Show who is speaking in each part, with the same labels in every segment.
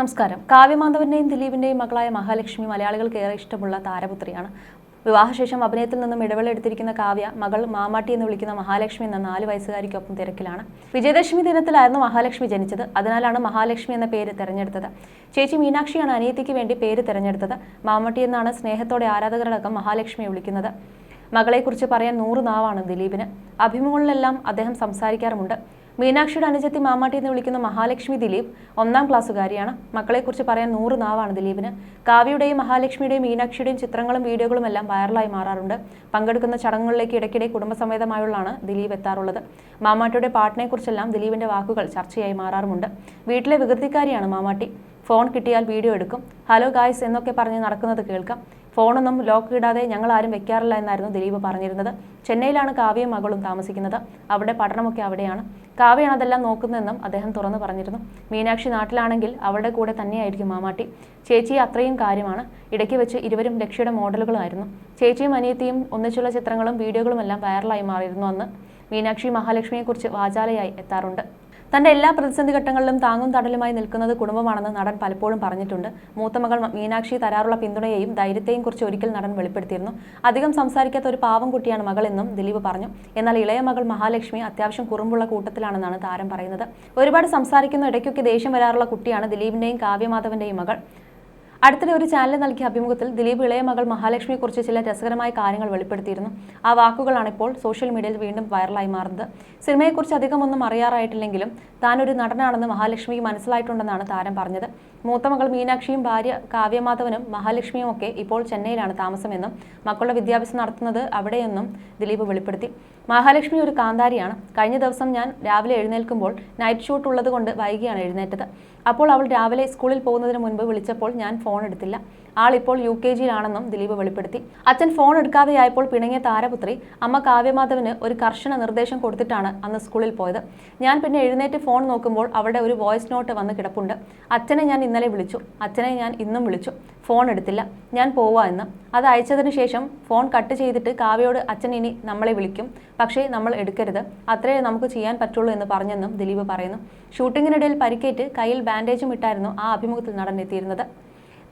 Speaker 1: നമസ്കാരം. കാവ്യമാധവന്റെയും ദിലീപിന്റെയും മകളായ മഹാലക്ഷ്മി മലയാളികൾക്ക് ഏറെ ഇഷ്ടമുള്ള താരപുത്രിയാണ്. വിവാഹശേഷം അഭിനയത്തിൽ നിന്നും ഇടവേള എടുത്തിരിക്കുന്ന കാവ്യ മകൾ മാമാട്ടി എന്ന് വിളിക്കുന്ന മഹാലക്ഷ്മി എന്ന നാല് വയസ്സുകാരിക്കൊപ്പം തിരക്കിലാണ്. വിജയദശമി ദിനത്തിലായിരുന്നു മഹാലക്ഷ്മി ജനിച്ചത്. അതിനാലാണ് മഹാലക്ഷ്മി എന്ന പേര് തെരഞ്ഞെടുത്തത്. ചേച്ചി മീനാക്ഷിയാണ് അനിയത്തിക്ക് വേണ്ടി പേര് തെരഞ്ഞെടുത്തത്. മാമാട്ടി എന്നാണ് സ്നേഹത്തോടെ ആരാധകരടക്കം മഹാലക്ഷ്മിയെ വിളിക്കുന്നത്. മകളെക്കുറിച്ച് പറയാൻ നൂറ് നാവാണ് ദിലീപിന്. അഭിമുഖങ്ങളിലെല്ലാം അദ്ദേഹം സംസാരിക്കാറുമുണ്ട്. മീനാക്ഷിയുടെ അനുജത്തി മാമാട്ടി എന്ന് വിളിക്കുന്ന മഹാലക്ഷ്മി ദിലീപ് ഒന്നാം ക്ലാസ്സുകാരിയാണ്. മക്കളെക്കുറിച്ച് പറയാൻ നൂറ് നാവാണ് ദിലീപിന്. കാവ്യയുടെയും മഹാലക്ഷ്മിയുടെയും മീനാക്ഷിയുടെയും ചിത്രങ്ങളും വീഡിയോകളും എല്ലാം വൈറലായി മാറാറുണ്ട്. പങ്കെടുക്കുന്ന ചടങ്ങുകളിലേക്ക് ഇടയ്ക്കിടെ കുടുംബസമേതമായുള്ളതാണ് ദിലീപ് എത്താറുള്ളത്. മാമാട്ടിയുടെ പാട്ടിനെക്കുറിച്ചെല്ലാം ദിലീപിന്റെ വാക്കുകൾ ചർച്ചയായി മാറാറുമുണ്ട്. വീട്ടിലെ വികൃതിക്കാരിയാണ് മാമാട്ടി. ഫോൺ കിട്ടിയാൽ വീഡിയോ എടുക്കും. ഹലോ ഗായ്സ് എന്നൊക്കെ പറഞ്ഞ് നടക്കുന്നത് കേൾക്കാം. ഫോണൊന്നും ലോക്ക് ഇടാതെ ഞങ്ങൾ ആരും വെക്കാറില്ല എന്നായിരുന്നു ദിലീപ് പറഞ്ഞിരുന്നത്. ചെന്നൈയിലാണ് കാവ്യയും മകളും താമസിക്കുന്നത്. അവിടെ പഠനമൊക്കെ അവിടെയാണ്. കാവ്യാണ് അതെല്ലാം നോക്കുന്നതെന്നും അദ്ദേഹം തുറന്നു പറഞ്ഞിരുന്നു. മീനാക്ഷി നാട്ടിലാണെങ്കിൽ അവളുടെ കൂടെ തന്നെയായിരിക്കും മാമാട്ടി. ചേച്ചി അത്രയും കാര്യമാണ്. ഇടയ്ക്ക് വെച്ച് ഇരുവരും ലക്ഷ്യയുടെ മോഡലുകളായിരുന്നു. ചേച്ചിയും അനിയത്തിയും ഒന്നിച്ചുള്ള ചിത്രങ്ങളും വീഡിയോകളുമെല്ലാം വൈറലായി മാറിയിരുന്നു അന്ന്. മീനാക്ഷി മഹാലക്ഷ്മിയെക്കുറിച്ച് വാചാലയായി എത്താറുണ്ട്. തന്റെ എല്ലാ പ്രതിസന്ധി ഘട്ടങ്ങളിലും താങ്ങും തടലുമായി നിൽക്കുന്നത് കുടുംബമാണെന്ന് നടൻ പലപ്പോഴും പറഞ്ഞിട്ടുണ്ട്. മൂത്തമകൾ മീനാക്ഷി തരാറുള്ള പിന്തുണയെയും ധൈര്യത്തെയും കുറിച്ച് ഒരിക്കൽ നടൻ വെളിപ്പെടുത്തിയിരുന്നു. അധികം സംസാരിക്കാത്ത ഒരു പാവം കുട്ടിയാണ് മകളെന്നും ദിലീപ് പറഞ്ഞു. എന്നാൽ ഇളയ മകൾ മഹാലക്ഷ്മി അത്യാവശ്യം കുറുമ്പുള്ള കൂട്ടത്തിലാണെന്നാണ് താരം പറയുന്നത്. ഒരുപാട് സംസാരിക്കുന്ന ഇടയ്ക്കൊക്കെ ദേഷ്യം വരാറുള്ള കുട്ടിയാണ് ദിലീപിന്റെയും കാവ്യമാധവന്റെയും മകൾ. അടുത്തിടെ ഒരു ചാനൽ നൽകിയ അഭിമുഖത്തിൽ ദിലീപ് ഇളയ മകൾ മഹാലക്ഷ്മിയെക്കുറിച്ച് ചില രസകരമായ കാര്യങ്ങൾ വെളിപ്പെടുത്തിയിരുന്നു. ആ വാക്കുകളാണ് ഇപ്പോൾ സോഷ്യൽ മീഡിയയിൽ വീണ്ടും വൈറലായി മാറുന്നത്. സിനിമയെക്കുറിച്ച് അധികമൊന്നും അറിയാറായിട്ടില്ലെങ്കിലും താൻ ഒരു നടനാണെന്ന് മഹാലക്ഷ്മിക്ക് മനസ്സിലായിട്ടുണ്ടെന്നാണ് താരം പറഞ്ഞത്. മൂത്ത മകൾ മീനാക്ഷിയും ഭാര്യ കാവ്യമാധവനും മഹാലക്ഷ്മിയും ഒക്കെ ഇപ്പോൾ ചെന്നൈയിലാണ് താമസമെന്നും മക്കളുടെ വിദ്യാഭ്യാസം നടത്തുന്നത് അവിടെയെന്നും ദിലീപ് വെളിപ്പെടുത്തി. മഹാലക്ഷ്മി ഒരു കാന്താരിയാണ്. കഴിഞ്ഞ ദിവസം ഞാൻ രാവിലെ എഴുന്നേൽക്കുമ്പോൾ നൈറ്റ് ഷൂട്ട് ഉള്ളത് കൊണ്ട് വൈകിയാണ് എഴുന്നേറ്റത്. അപ്പോൾ അവൾ രാവിലെ സ്കൂളിൽ പോകുന്നതിന് മുൻപ് വിളിച്ചപ്പോൾ ഞാൻ ഫോൺ എടുത്തില്ല. ആൾ ഇപ്പോൾ യു കെ ജിയിലാണെന്നും ദിലീപ് വെളിപ്പെടുത്തി. അച്ഛൻ ഫോൺ എടുക്കാതെയായപ്പോൾ പിണങ്ങിയ താരപുത്രി അമ്മ കാവ്യമാധവന് ഒരു കർശന നിർദ്ദേശം കൊടുത്തിട്ടാണ് അന്ന് സ്കൂളിൽ പോയത്. ഞാൻ പിന്നെ എഴുന്നേറ്റ് ഫോൺ നോക്കുമ്പോൾ അവിടെ ഒരു വോയിസ് നോട്ട് വന്ന് കിടപ്പുണ്ട്. അച്ഛനെ ഞാൻ ഇന്നലെ വിളിച്ചു. അച്ഛനെ ഞാൻ ഇന്നും വിളിച്ചു. ഫോൺ എടുത്തില്ല. ഞാൻ പോവാ എന്ന്. അത് അയച്ചതിന് ശേഷം ഫോൺ കട്ട് ചെയ്തിട്ട് കാവ്യയോട് അച്ഛൻ ഇനി നമ്മളെ വിളിക്കും. പക്ഷേ നമ്മൾ എടുക്കരുത്. അത്രേ നമുക്ക് ചെയ്യാൻ പറ്റുള്ളൂ എന്ന് പറഞ്ഞെന്നും ദിലീപ് പറയുന്നു. ഷൂട്ടിങ്ങിനിടയിൽ പരിക്കേറ്റ് കയ്യിൽ ബാൻഡേജും ഇട്ടായിരുന്നു ആ അഭിമുഖത്തിൽ നടൻ എത്തിയിരുന്നത്.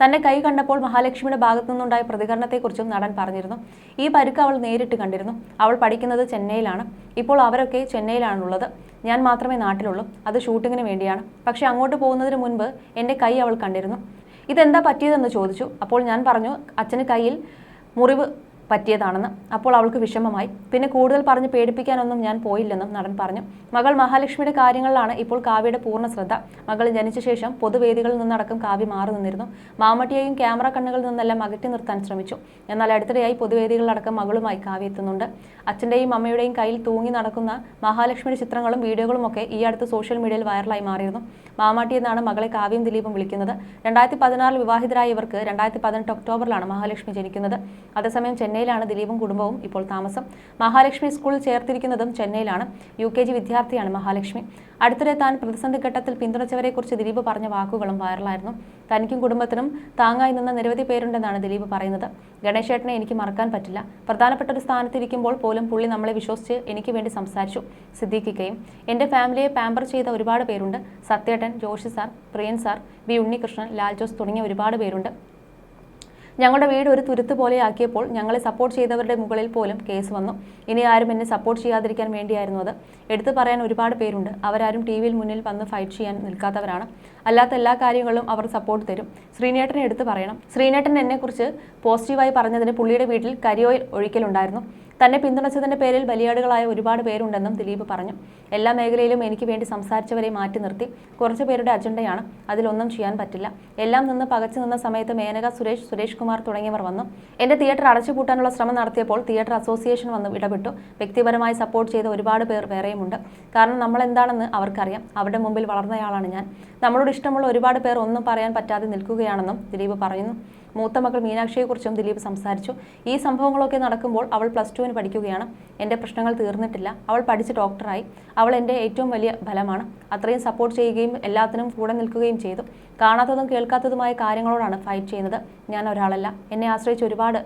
Speaker 1: തന്നെ കൈ കണ്ടപ്പോൾ മഹാലക്ഷ്മിയുടെ ഭാഗത്തു നിന്നുണ്ടായ പ്രതികരണത്തെക്കുറിച്ചും നടൻ പറഞ്ഞിരുന്നു. ഈ പരുക്ക് അവൾ നേരിട്ട് കണ്ടിരുന്നു. അവൾ പഠിക്കുന്നത് ചെന്നൈയിലാണ്. ഇപ്പോൾ അവരൊക്കെ ചെന്നൈയിലാണുള്ളത്. ഞാൻ മാത്രമേ നാട്ടിലുള്ളൂ. അത് ഷൂട്ടിങ്ങിന് വേണ്ടിയാണ്. പക്ഷേ അങ്ങോട്ട് പോകുന്നതിന് മുൻപ് എന്റെ കൈ അവൾ കണ്ടിരുന്നു. ഇതെന്താ പറ്റിയതെന്ന് ചോദിച്ചു. അപ്പോൾ ഞാൻ പറഞ്ഞു അച്ഛന് കയ്യിൽ മുറിവ് പറ്റിയതാണെന്ന് അപ്പോൾ അവൾക്ക് വിഷമമായി. പിന്നെ കൂടുതൽ പറഞ്ഞ് പേടിപ്പിക്കാനൊന്നും ഞാൻ പോയില്ലെന്നും നടൻ പറഞ്ഞു. മകൾ മഹാലക്ഷ്മിയുടെ കാര്യങ്ങളിലാണ് ഇപ്പോൾ കാവ്യയുടെ പൂർണ ശ്രദ്ധ. മകൾ ജനിച്ച ശേഷം പൊതുവേദികളിൽ നിന്നടക്കം കാവ്യ മാറി നിന്നിരുന്നു. മാമട്ടിയെയും ക്യാമറ കണ്ണുകളിൽ നിന്നെല്ലാം അകറ്റി നിർത്താൻ ശ്രമിച്ചു. എന്നാൽ അടുത്തിടെയായി പൊതുവേദികളിലടക്കം മകളുമായി കാവ്യ എത്തുന്നുണ്ട്. അച്ഛന്റെയും അമ്മയുടെയും കയ്യിൽ തൂങ്ങി നടക്കുന്ന മഹാലക്ഷ്മിയുടെ ചിത്രങ്ങളും വീഡിയോകളും ഒക്കെ ഈ അടുത്ത് സോഷ്യൽ മീഡിയയിൽ വൈറലായി മാറിയിരുന്നു. മാമാട്ടി എന്നാണ് മകളെ കാവ്യം ദിലീപും വിളിക്കുന്നത്. രണ്ടായിരത്തി പതിനാറിൽ വിവാഹിതരായ ഇവർക്ക് രണ്ടായിരത്തി പതിനെട്ട് ഒക്ടോബറിലാണ് മഹാലക്ഷ്മി ജനിക്കുന്നത്. അതേസമയം ചെന്നൈയിലാണ് ദിലീപും കുടുംബവും ഇപ്പോൾ താമസം. മഹാലക്ഷ്മി സ്കൂളിൽ ചേർത്തിരിക്കുന്നതും ചെന്നൈയിലാണ്. യു കെ ജി വിദ്യാർത്ഥിയാണ് മഹാലക്ഷ്മി. അടുത്തിടെ താൻ പ്രതിസന്ധി ഘട്ടത്തിൽ പിന്തുണച്ചവരെക്കുറിച്ച് ദിലീപ് പറഞ്ഞ വാക്കുകളും വൈറലായിരുന്നു. തനിക്കും കുടുംബത്തിനും താങ്ങായി നിന്ന നിരവധി പേരുണ്ടെന്നാണ് ദിലീപ് പറയുന്നത്. ഗണേശേട്ടനെ എനിക്ക് മറക്കാൻ പറ്റില്ല. പ്രധാനപ്പെട്ട ഒരു സ്ഥാനത്തിരിക്കുമ്പോൾ പോലും പുള്ളി നമ്മളെ വിശ്വസിച്ച് എനിക്ക് വേണ്ടി സംസാരിച്ചു സിദ്ദീഖിക്കയും എന്റെ ഫാമിലിയെ പാമ്പർ ചെയ്ത ഒരുപാട് പേരുണ്ട്. സത്യേട്ടൻ Joshi sir Priyan sir B Unnikrishnan Lal Jose തുടങ്ങിയ ഒരുപാട് പേരുണ്ട്. ഞങ്ങളുടെ വീട് ഒരു തുരുത്ത് പോലെ ആക്കിയപ്പോൾ ഞങ്ങളെ സപ്പോർട്ട് ചെയ്തവരുടെ മുകളിൽ പോലും കേസ് വന്നു. ഇനി ആരും എന്നെ സപ്പോർട്ട് ചെയ്യാതിരിക്കാൻ വേണ്ടിയായിരുന്നു അത്. എടുത്തു പറയാൻ ഒരുപാട് പേരുണ്ട്. അവരാരും ടി വിയിൽ മുന്നിൽ വന്ന് ഫൈറ്റ് ചെയ്യാൻ നിൽക്കാത്തവരാണ്. അല്ലാത്ത എല്ലാ കാര്യങ്ങളിലും അവർ സപ്പോർട്ട് തരും. ശ്രീനേട്ടനെ എടുത്തു പറയണം. ശ്രീനേട്ടൻ എന്നെക്കുറിച്ച് പോസിറ്റീവായി പറഞ്ഞതിന് പുള്ളിയുടെ വീട്ടിൽ കരിയോയിൽ ഒഴിക്കലുണ്ടായിരുന്നു. തന്നെ പിന്തുണച്ചതിന്റെ പേരിൽ ബലിയാടുകളായ ഒരുപാട് പേരുണ്ടെന്നും ദിലീപ് പറഞ്ഞു. എല്ലാ മേഖലയിലും എനിക്ക് വേണ്ടി സംസാരിച്ചവരെ മാറ്റി നിർത്തി. കുറച്ച് പേരുടെ അജണ്ടയാണ്. അതിലൊന്നും ചെയ്യാൻ പറ്റില്ല. എല്ലാം നിന്ന് പകച്ചു നിന്ന സമയത്ത് മേനക സുരേഷ് സുരേഷ് കുമാർ തുടങ്ങിയവർ വന്നു. എന്റെ തിയേറ്റർ അടച്ചുപൂട്ടാനുള്ള ശ്രമം നടത്തിയപ്പോൾ തിയേറ്റർ അസോസിയേഷൻ വന്ന് ഇടപെട്ടു. വ്യക്തിപരമായി സപ്പോർട്ട് ചെയ്ത ഒരുപാട് പേർ വേറെയുമുണ്ട് കാരണം നമ്മൾ എന്താണെന്ന് അവർക്കറിയാം. അവരുടെ മുമ്പിൽ വളർന്നയാളാണ് ഞാൻ. നമ്മളോട് ഇഷ്ടമുള്ള ഒരുപാട് പേർ ഒന്നും പറയാൻ പറ്റാതെ നിൽക്കുകയാണെന്നും ദിലീപ് പറയുന്നു. മൂത്ത മകൾ മീനാക്ഷിയെക്കുറിച്ചും ദിലീപ് സംസാരിച്ചു. ഈ സംഭവങ്ങളൊക്കെ നടക്കുമ്പോൾ അവൾ പ്ലസ് ടുവിന് പഠിക്കുകയാണ്. എന്റെ പ്രശ്നങ്ങൾ തീർന്നിട്ടില്ല. അവൾ പഠിച്ച് ഡോക്ടറായി അവൾ എന്റെ ഏറ്റവും വലിയ ഫലമാണ് അത്രയും സപ്പോർട്ട് ചെയ്യുകയും എല്ലാത്തിനും കൂടെ നിൽക്കുകയും ചെയ്തു. കാണാത്തതും കേൾക്കാത്തതുമായ കാര്യങ്ങളോടാണ് ഫൈറ്റ് ചെയ്യുന്നത്. ഞാൻ ഒരാളല്ല. എന്നെ ആശ്രയിച്ച് ഒരുപാട്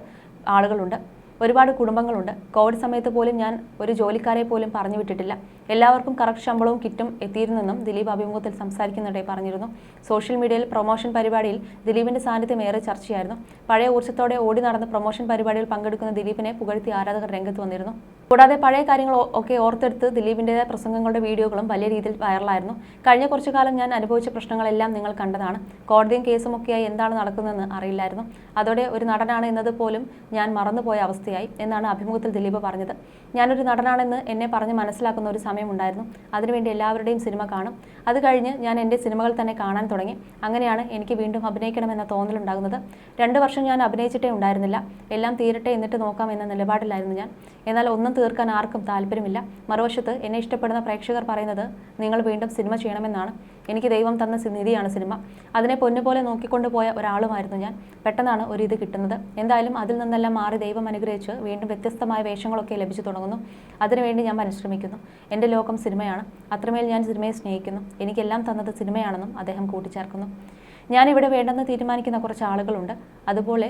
Speaker 1: ആളുകളുണ്ട്. ഒരുപാട് കുടുംബങ്ങളുണ്ട്. കോവിഡ് സമയത്ത് പോലും ഞാൻ ഒരു ജോലിക്കാരെ പോലും പറഞ്ഞു വിട്ടിട്ടില്ല. എല്ലാവർക്കും കറക്റ്റ് ശമ്പളവും കിറ്റും എത്തിയിരുന്നെന്നും ദിലീപ് അഭിമുഖത്തിൽ സംസാരിക്കുന്നിടെ പറഞ്ഞിരുന്നു. സോഷ്യൽ മീഡിയയിൽ പ്രൊമോഷൻ പരിപാടിയിൽ ദിലീപിന്റെ സാന്നിധ്യം ഏറെ ചർച്ചയായിരുന്നു. പഴയ ഊർജത്തോടെ ഓടി നടന്ന പ്രൊമോഷൻ പരിപാടിയിൽ പങ്കെടുക്കുന്ന ദിലീപിനെ പുകഴ്ത്തി ആരാധകർ രംഗത്ത് വന്നിരുന്നു. കൂടാതെ പഴയ കാര്യങ്ങൾ ഒക്കെ ഓർത്തെടുത്ത് ദിലീപിന്റെതായ പ്രസംഗങ്ങളുടെ വീഡിയോകളും വലിയ രീതിയിൽ വൈറലായിരുന്നു. കഴിഞ്ഞ കുറച്ചു കാലം ഞാൻ അനുഭവിച്ച പ്രശ്നങ്ങളെല്ലാം നിങ്ങൾ കണ്ടതാണ്. കോടതിയും കേസും ഒക്കെയായി എന്താണ് നടക്കുന്നതെന്ന് അറിയില്ലായിരുന്നു. അതോടെ ഒരു നടനാണ് എന്നത് പോലും ഞാൻ മറന്നുപോയ അവസ്ഥയായി എന്നാണ് അഭിമുഖത്തിൽ ദിലീപ് പറഞ്ഞത്. ഞാനൊരു നടനാണെന്ന് എന്നെ പറഞ്ഞ് മനസ്സിലാക്കുന്ന ഒരു സമയമുണ്ടായിരുന്നു. അതിനുവേണ്ടി എല്ലാവരുടെയും സിനിമ കാണും. അത് കഴിഞ്ഞ് ഞാൻ എന്റെ സിനിമകൾ തന്നെ കാണാൻ തുടങ്ങി. അങ്ങനെയാണ് എനിക്ക് വീണ്ടും അഭിനയിക്കണമെന്ന തോന്നലുണ്ടാകുന്നത്. രണ്ട് വർഷം ഞാൻ അഭിനയിച്ചിട്ടേ ഉണ്ടായിരുന്നില്ല. എല്ലാം തീരട്ടെ എന്നിട്ട് നോക്കാം എന്ന നിലപാടിലായിരുന്നു ഞാൻ. എന്നാൽ ഒന്നും തീർക്കാൻ ആർക്കും താല്പര്യമില്ല. മറുവശത്ത് എന്നെ ഇഷ്ടപ്പെടുന്ന പ്രേക്ഷകർ പറയുന്നത് നിങ്ങൾ വീണ്ടും സിനിമ ചെയ്യണമെന്നാണ്. എനിക്ക് ദൈവം തന്ന നിധിയാണ് സിനിമ. അതിനെ പൊന്നുപോലെ നോക്കിക്കൊണ്ടുപോയ ഒരാളുമായിരുന്നു ഞാൻ. പെട്ടെന്നാണ് ഒരു ഇത് കിട്ടുന്നത്. എന്തായാലും അതിൽ നിന്നെല്ലാം മാറി ദൈവം അനുഗ്രഹിച്ച് വീണ്ടും വ്യത്യസ്തമായ വേഷങ്ങളൊക്കെ ലഭിച്ചു തുടങ്ങുന്നു. അതിനുവേണ്ടി ഞാൻ പരിശ്രമിക്കുന്നു. എന്റെ ലോകം സിനിമയാണ്. അത്രമേൽ ഞാൻ സിനിമയെ സ്നേഹിക്കുന്നു. എനിക്കെല്ലാം തന്നത് സിനിമയാണെന്നും അദ്ദേഹം കൂട്ടിച്ചേർക്കുന്നു. ഞാനിവിടെ വേണ്ടെന്ന് തീരുമാനിക്കുന്ന കുറച്ച് ആളുകളുണ്ട്. അതുപോലെ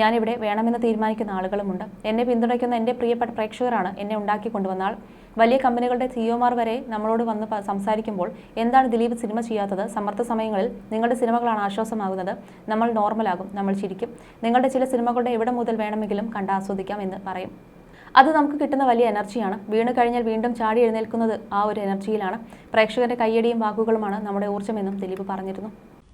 Speaker 1: ഞാനിവിടെ വേണമെന്ന് തീരുമാനിക്കുന്ന ആളുകളുമുണ്ട്. എന്നെ പിന്തുണയ്ക്കുന്ന എന്റെ പ്രിയപ്പെട്ട പ്രേക്ഷകരാണ് എന്നെ ഉണ്ടാക്കി ആൾ വലിയ കമ്പനികളുടെ സിഇഒമാർ വരെ നമ്മളോട് വന്ന് സംസാരിക്കുമ്പോൾ എന്താണ് ദിലീപ് സിനിമ ചെയ്യാത്തത്? സമ്മർദ്ദ സമയങ്ങളിൽ നിങ്ങളുടെ സിനിമകളാണ് ആശ്വാസമാകുന്നത്. നമ്മൾ നോർമലാകും നമ്മൾ ചിരിക്കും. നിങ്ങളുടെ ചില സിനിമകളുടെ എവിടെ മുതൽ വേണമെങ്കിലും കണ്ട് ആസ്വദിക്കാം എന്ന് പറയും. അത് നമുക്ക് കിട്ടുന്ന വലിയ എനർജിയാണ്. വീണ് കഴിഞ്ഞാൽ വീണ്ടും ചാടി എഴുന്നേൽക്കുന്നത് ആ ഒരു എനർജിയിലാണ്. പ്രേക്ഷകരുടെ കയ്യടിയും വാക്കുകളുമാണ് നമ്മുടെ ഊർജമെന്നും ദിലീപ് പറഞ്ഞിരുന്നു.